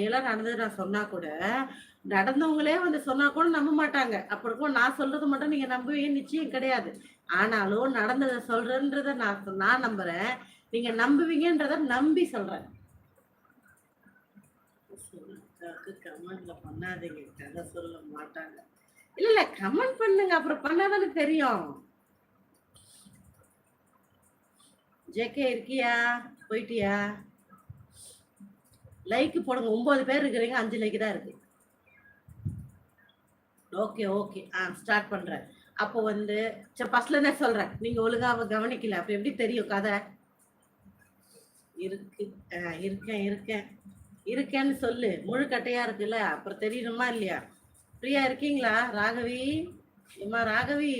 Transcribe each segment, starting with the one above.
எல்லாம் நடந்தது நான் சொன்னா கூட நடந்தவங்களே வந்து சொன்னா கூட நம்ப மாட்டாங்க. அப்படி இருக்கும் நான் சொல்றது மட்டும் நீங்க நம்பவே நிச்சயம் கிடையாது. ஆனாலும் நடந்ததை சொல்றேன்றத நான் நான் நம்புறேன். நீங்க நம்புவீங்கன்றத நம்பி சொல்றேன். கமெண்ட்ல பண்ணாதீங்க. கதை சொல்ல மாட்டாங்க. இல்ல இல்ல கமெண்ட் பண்ணுங்க. அப்புறம் பண்ணாதானே தெரியும். ஜேகே இருக்கியா? போயிட்டியா? லைக் போடுங்க. ஒன்பது பேர் இருக்கிறீங்க அஞ்சு லைக் தான் இருக்கு. ஓகே ஓகே ஆ ஸ்டார்ட் பண்ணுறேன் அப்போ வந்து சரி ஃபஸ்ட்ல தான் சொல்கிறேன் நீங்கள் ஒழுங்காக கவனிக்கல. அப்போ எப்படி தெரியும் கதை? இருக்கு. ஆ, இருக்கேன் இருக்கேன். இருக்கேன்னு சொல்லு. முழு கட்டையாக இருக்குல்ல? அப்புறம் தெரியணுமா இல்லையா? ஃப்ரீயா இருக்கீங்களா ராகவி? அம்மா ராகவி?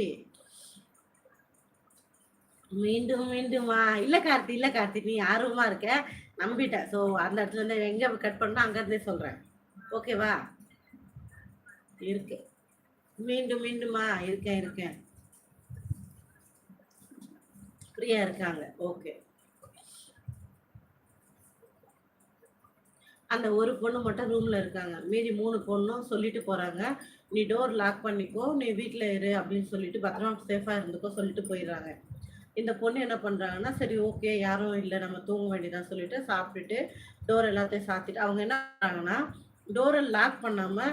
மீண்டும் மீண்டுமா இல்ல கார்த்தி இல்ல கார்த்தி நீ ஆர்வமா இருக்க. நம்பிட்டேன். ஸோ அந்த இடத்துல இருந்து எங்க கட் பண்ணா அங்கேருந்தே சொல்றேன். ஓகேவா இருக்கு. மீண்டும் மீண்டுமா? இருக்கேன் இருக்கேன். ஃப்ரீயா இருக்காங்க. ஓகே அந்த ஒரு பொண்ணு மட்டும் ரூம்ல இருக்காங்க. மீதி மூணு பொண்ணும் சொல்லிட்டு போறாங்க. நீ டோர் லாக் பண்ணிக்கோ நீ வீட்டில் இரு அப்படின்னு சொல்லிட்டு பத்திரமா சேஃபாக இருந்துக்கோ சொல்லிட்டு போயிடுறாங்க. இந்த பொண்ணு என்ன பண்றாங்கன்னா சரி ஓகே யாரும் இல்லை நம்ம தூங்க வேண்டியதான் சொல்லிட்டு சாப்பிட்டுட்டு டோர் எல்லாத்தையும் சாத்திட்டு அவங்க என்ன பண்றாங்கன்னா டோரை லாக் பண்ணாம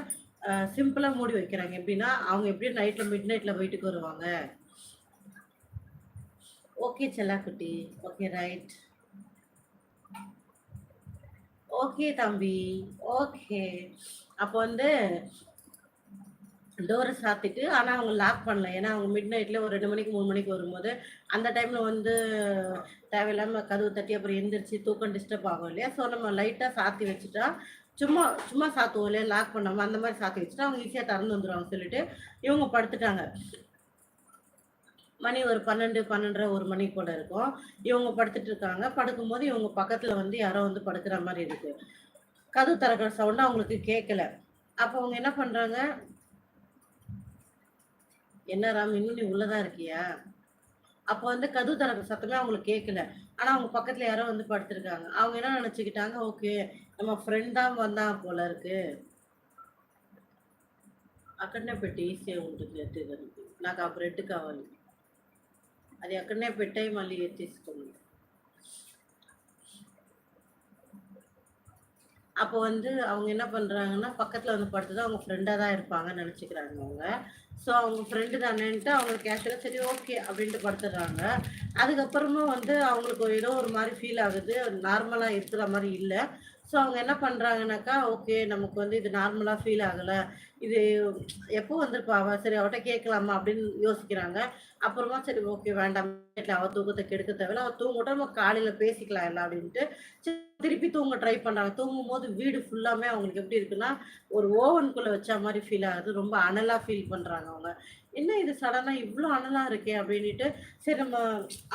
சிம்பிளா மூடி வைக்கிறாங்க. எப்படின்னா அவங்க எப்படியும் நைட்ல மிட் நைட்ல வீட்டுக்கு வருவாங்க. ஓகே செல்லாக்குட்டி. ஓகே ரைட் ஓகே தம்பி. ஓகே அப்போ வந்து டோரை சாத்திட்டு ஆனால் அவங்க லாக் பண்ணல. ஏன்னா அவங்க மிட் நைட்டில் ஒரு ரெண்டு மணிக்கு மூணு மணிக்கு வரும்போது அந்த டைமில் வந்து தேவையில்லாமல் கதவு தட்டி அப்புறம் எந்திரிச்சு தூக்கம் டிஸ்டர்ப் ஆகும் இல்லையா? ஸோ நம்ம லைட்டாக சாத்தி வச்சுட்டா சும்மா சும்மா சாத்துவோம் இல்லையா? லாக் பண்ணாமல் அந்த மாதிரி சாத்தி வச்சுட்டா அவங்க ஈஸியாக திறந்து வந்துடுவாங்க சொல்லிட்டு இவங்க படுத்துட்டாங்க. மணி ஒரு பன்னெண்டு பன்னெண்டரை ஒரு மணி கூட இருக்கும். இவங்க படுத்துட்டு இருக்காங்க. படுக்கும்போது இவங்க பக்கத்துல வந்து யாரோ வந்து படுக்கிற மாதிரி இருக்கு. கதவு திறக்கிற சவுண்ட் அவங்களுக்கு கேட்கல அப்போ அவங்க என்ன பண்றாங்க? என்ன ராம் இன்னும் நீ உள்ளதான் இருக்கியா அப்போ வந்து கதவு திறக்கிற சத்தமே அவங்களுக்கு கேட்கல ஆனா அவங்க பக்கத்துல யாரோ வந்து படுத்திருக்காங்க அவங்க என்ன நினைச்சுக்கிட்டாங்க ஓகே நம்ம ஃப்ரெண்ட் தான் வந்தான் போல இருக்கு అక్కడనే పెట్టి ఈసీ ఉంటుంది ఎత్తేదానికి నాకు ఆ బ్రెడ్ కావాలి అది అక్కడనే పెట్టాయి మళ్ళీ తీసుకోండి அப்போ வந்து அவங்க என்ன பண்றாங்கன்னா பக்கத்துல வந்து படுத்தது அவங்க ஃப்ரெண்டா தான் இருப்பாங்கன்னு நினைச்சுக்கிறாங்க அவங்க ஸோ அவங்க ஃப்ரெண்டு தானேன்ட்டு அவங்களுக்கு கேஷுவலாக சரி ஓகே அப்படின்ட்டு படுத்துடுறாங்க. அதுக்கப்புறமா வந்து அவங்களுக்கு ஒரு ஏதோ ஒரு மாதிரி ஃபீல் ஆகுது. நார்மலாக இருக்கிற மாதிரி இல்லை. ஸோ அவங்க என்ன பண்ணுறாங்கனாக்கா ஓகே நமக்கு வந்து இது நார்மலாக ஃபீல் ஆகலை. இது எப்போ வந்திருப்பாவா சரி அவட்ட கேட்கலாமா அப்படின்னு யோசிக்கிறாங்க. அப்புறமா சரி ஓகே வேண்டாம். இல்லை அவள் தூக்கத்தை கெடுக்க தேவையில்ல. அவள் தூங்கட்டும் நம்ம காலையில் பேசிக்கலாம் இல்லை அப்படின்ட்டு சரி, திருப்பி தூங்க ட்ரை பண்ணுறாங்க தூங்கும் போது வீடு ஃபுல்லாமே அவங்களுக்கு எப்படி இருக்குன்னா ஒரு ஓவனுக்குள்ளே வச்ச மாதிரி ஃபீல் ஆகுது. ரொம்ப அனலாக ஃபீல் பண்ணுறாங்க அவங்க. என்ன இது சடனாக இவ்வளோ அனலா இருக்கே? அப்படின்ட்டு சரி நம்ம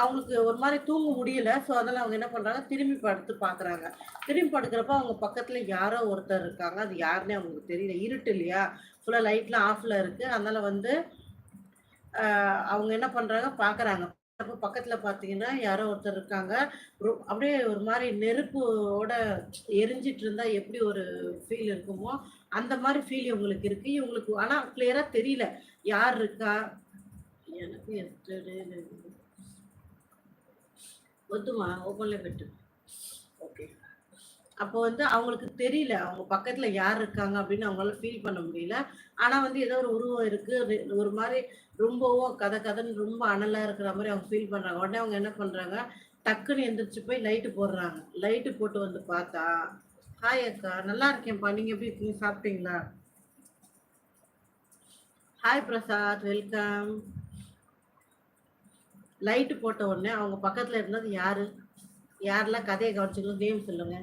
அவங்களுக்கு ஒரு மாதிரி தூங்க முடியல. ஸோ அதனால் அவங்க என்ன பண்ணுறாங்க திரும்பி படுத்து பார்க்குறாங்க திரும்பி படுக்கிறப்ப அவங்க பக்கத்தில் யாரோ ஒருத்தர் இருக்காங்க. அது யாருன்னே அவங்களுக்கு தெரியல. இருட்டு இல்லையா? ஃபுல்லாக லைட்லாம் ஆஃபில் இருக்குது அதனால வந்து அவங்க என்ன பண்ணுறாங்க பார்க்குறாங்க அப்போ பக்கத்தில் பார்த்தீங்கன்னா யாரோ ஒருத்தர் இருக்காங்க. ரொ- அப்படியே ஒரு மாதிரி நெருப்போட எரிஞ்சிட்டு இருந்தா எப்படி ஒரு ஃபீல் இருக்குமோ அந்த மாதிரி ஃபீல் இவங்களுக்கு இருக்கு. இவங்களுக்கு ஆனால் கிளியரா தெரியல. யார் இருக்கா? எனக்கு எஸ்டர்டே ஒத்துமா? ஓப்பன்ல பெட்டு ஓகே அப்போ வந்து அவங்களுக்கு தெரியல அவங்க பக்கத்துல யார் இருக்காங்க அப்படின்னு அவங்களால ஃபீல் பண்ண முடியல. ஆனா வந்து ஏதோ ஒரு உருவம் இருக்கு ஒரு மாதிரி ரொம்பவும் கதை கதைன்னு ரொம்ப அனலா இருக்கிற மாதிரி அவங்க ஃபீல் பண்றாங்க. உடனே அவங்க என்ன பண்றாங்க டக்குன்னு எந்திரிச்சு போய் லைட்டு போடுறாங்க. லைட்டு போட்டு வந்து பார்த்தா ஹாய் அக்கா நல்லா இருக்கேன்ப்பா. நீங்க எப்படி இருக்கீங்க? சாப்பிட்டீங்களா? ஹாய் பிரசாத் வெல்கம் லைட்டு போட்ட உடனே அவங்க பக்கத்துல இருந்தது யாரு? யாரெல்லாம் கதையை கவனிச்சுக்கணும் நேம் சொல்லுங்க.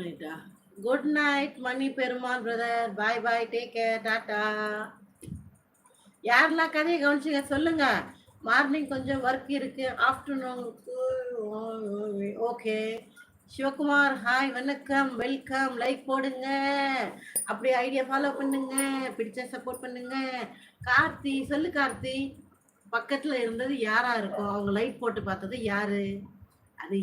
நைட்டா? Good night Mani Perumal brother bye bye take care tata யாரெல்லாம் கதையை கவனிச்சுங்க சொல்லுங்க. மார்னிங் கொஞ்சம் ஒர்க் இருக்கு. ஆஃப்டர்நூனுக்கு ஓகே சிவகுமார் ஹாய் வணக்கம். வெல்கம் லைக் போடுங்க. அப்படி ஐடியா ஃபாலோ பண்ணுங்க. பிடிச்ச சப்போர்ட் பண்ணுங்க. கார்த்தி சொல்லு கார்த்தி. பக்கத்தில் இருந்தது யாரா இருக்கும் அவங்க லைக் போட்டு பார்த்தது யாரு? அது